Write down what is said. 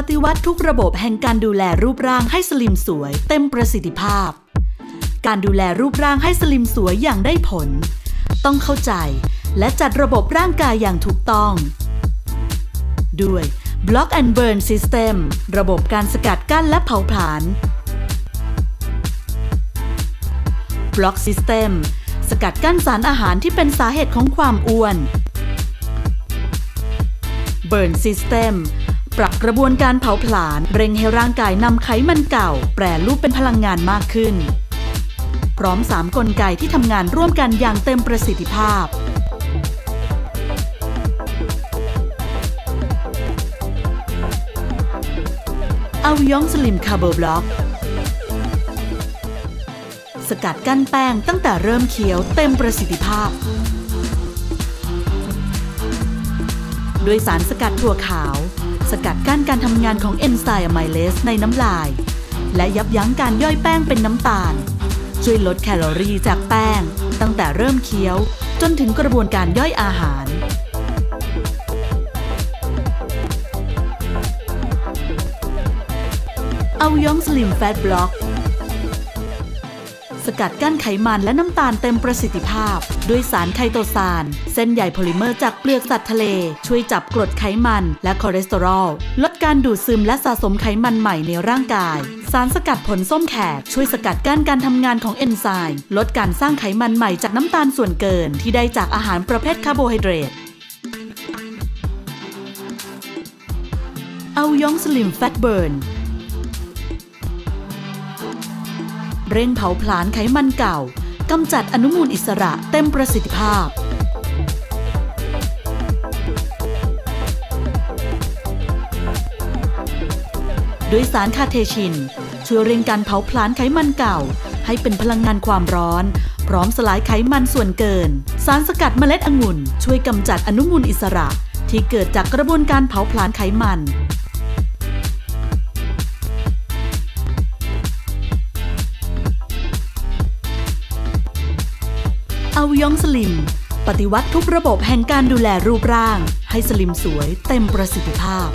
ปฏิวัติทุกระบบแห่งการดูแลรูปร่างให้สลิมสวย เต็มประสิทธิภาพ การดูแลรูปร่างให้สลิมสวยอย่างได้ผล ต้องเข้าใจและจัดระบบร่างกายอย่างถูกต้อง ด้วย Block and Burn System ระบบการสกัดกั้นและเผาผลาญ Block System สกัดกั้นสารอาหารที่เป็นสาเหตุของความอ้วน Burn System ปรับกระบวนการเผาผลาญเร่งให้ร่างกายนำไขมันเก่า แปรรูปเป็นพลังงานมากขึ้น พร้อม 3 กลไกที่ทำงานร่วมกันอย่างเต็มประสิทธิภาพเอายองสลิมคาร์โบบล็อก สกัดกั้นแป้งตั้งแต่เริ่มเคี้ยวเต็มประสิทธิภาพ ด้วยสารสกัดถั่วขาว สกัดกั้นการทำงานของเอนไซม์ไมเลสในน้ำลาย และยับยั้งการย่อยแป้งเป็นน้ำตาล ช่วยลดแคลอรี่จากแป้ง ตั้งแต่เริ่มเคี้ยว จนถึงกระบวนการย่อยอาหาร เอายองสลิมแฟตบล็อก สกัดกั้นไขมันและน้ำตาลเต็มประสิทธิภาพ ด้วยสารไคโตซาน เส้นใยโพลิเมอร์จากเปลือกสัตว์ทะเล ช่วยจับกรดไขมันและคอเลสเตอรอล ลดการดูดซึมและสะสมไขมันใหม่ในร่างกาย สารสกัดผลส้มแขก ช่วยสกัดกั้นการทำงานของเอนไซม์ลดการสร้างไขมันใหม่จากน้ำตาลส่วนเกิน ที่ได้จากอาหารประเภทคาร์โบไฮเดรตเอายองสลิมแฟตเบิร์น เร่งเผาผลาญไขมันเก่ากำจัดอนุมูลอิสระเต็มประสิทธิภาพ ด้วยสารคาเทชิน ช่วยเร่งการเผาผลาญไขมันเก่า ให้เป็นพลังงานความร้อน พร้อมสลายไขมันส่วนเกิน สารสกัดเมล็ดองุ่น ช่วยกำจัดอนุมูลอิสระที่เกิดจากกระบวนการเผาผลาญไขมัน อายองสลิม ปฏิวัติทุกระบบแห่งการดูแลรูปร่าง ให้สลิมสวยเต็มประสิทธิภาพ